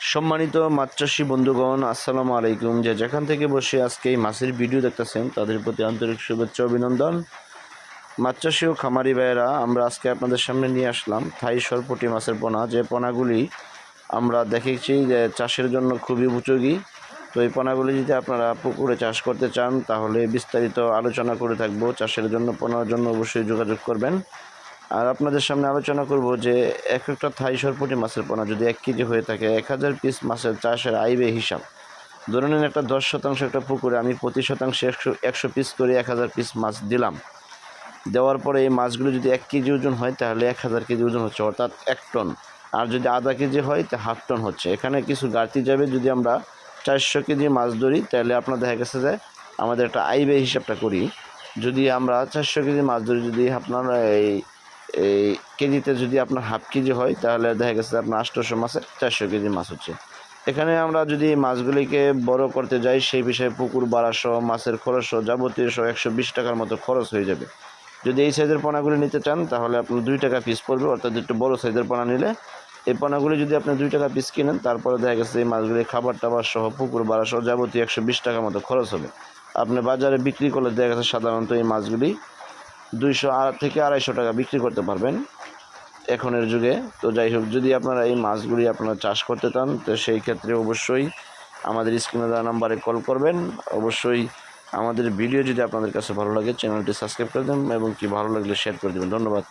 সম্মানিত মাছ বন্ধুগণ, আসসালামু আলাইকুম। যে যেখান থেকে বসে আজকে এই মাছের ভিডিও দেখতেছেন, তাদের প্রতি আন্তরিক শুভেচ্ছা অভিনন্দন। মাছ চাষি ও খামারি ভাইয়েরা, আমরা আজকে আপনাদের সামনে নিয়ে আসলাম থাই সরপুটি মাছের পোনা। যে পোনাগুলি আমরা দেখেছি যে চাষের জন্য খুবই উপযোগী। তো এই পোনাগুলি যদি আপনারা পুকুরে চাষ করতে চান, তাহলে বিস্তারিত আলোচনা করে থাকব। চাষের জন্য, পোনার জন্য অবশ্যই যোগাযোগ করবেন। আর আপনাদের সামনে আলোচনা করব যে এক একটা থাই সরপুটি মাছের পোনা যদি এক কেজি হয়ে থাকে, এক হাজার পিস মাছের চাষের আইবে হিসাব। ধরে নিন একটা দশ শতাংশ একটা পুকুরে আমি প্রতি শতাংশে একশো একশো পিস করে এক হাজার পিস মাছ দিলাম। দেওয়ার পরে এই মাছগুলো যদি এক কেজি ওজন হয়, তাহলে এক হাজার কেজি ওজন হচ্ছে, অর্থাৎ এক টন। আর যদি আধা কেজি হয়, তা হাফ টন হচ্ছে। এখানে কিছু গাড়তি যাবে যদি আমরা চারশো কেজি মাছ ধরি, তাহলে আপনার দেখা গেছে যে আমাদের একটা আইবে হিসাবটা করি। যদি আমরা চারশো কেজি মাছ ধরি, যদি আপনার এই এই কেজিতে যদি আপনার হাফ কেজি হয়, তাহলে দেখা গেছে আপনার আটশোশো মাছে চারশো কেজি মাছ হচ্ছে। এখানে আমরা যদি মাছগুলিকে বড় করতে যাই, সেই বিষয়ে পুকুর সহ, মাছের খরচ সহ, যাবতীয় সহ একশো বিশ টাকার মতো খরচ হয়ে যাবে। যদি এই সাইজের পোনাগুলি নিতে চান, তাহলে আপনার দুই টাকা পিস পড়বে, অর্থাৎ একটু বড় সাইজের পোনা নিলে। এই পোনাগুলি যদি আপনি দুই টাকা পিস কিনেন, তারপরে দেখা গেছে এই মাছগুলি খাবার টাবার সহ, পুকুর বাড়া সহ, যাবতীয় একশো বিশ টাকার মতো খরচ হবে। আপনি বাজারে বিক্রি করলে দেখা গেছে সাধারণত এই মাছগুলি দুইশো থেকে আড়াইশো টাকা বিক্রি করতে পারবেন এখনের যুগে। তো যাই হোক, যদি আপনারা এই মাছগুলি আপনারা চাষ করতে চান, তো সেই ক্ষেত্রে অবশ্যই আমাদের স্ক্রিনে দেওয়া নাম্বারে কল করবেন। অবশ্যই আমাদের ভিডিও যদি আপনাদের কাছে ভালো লাগে, চ্যানেলটি সাবস্ক্রাইব করে দেবেন এবং কি ভালো লাগলে শেয়ার করে দেবেন। ধন্যবাদ।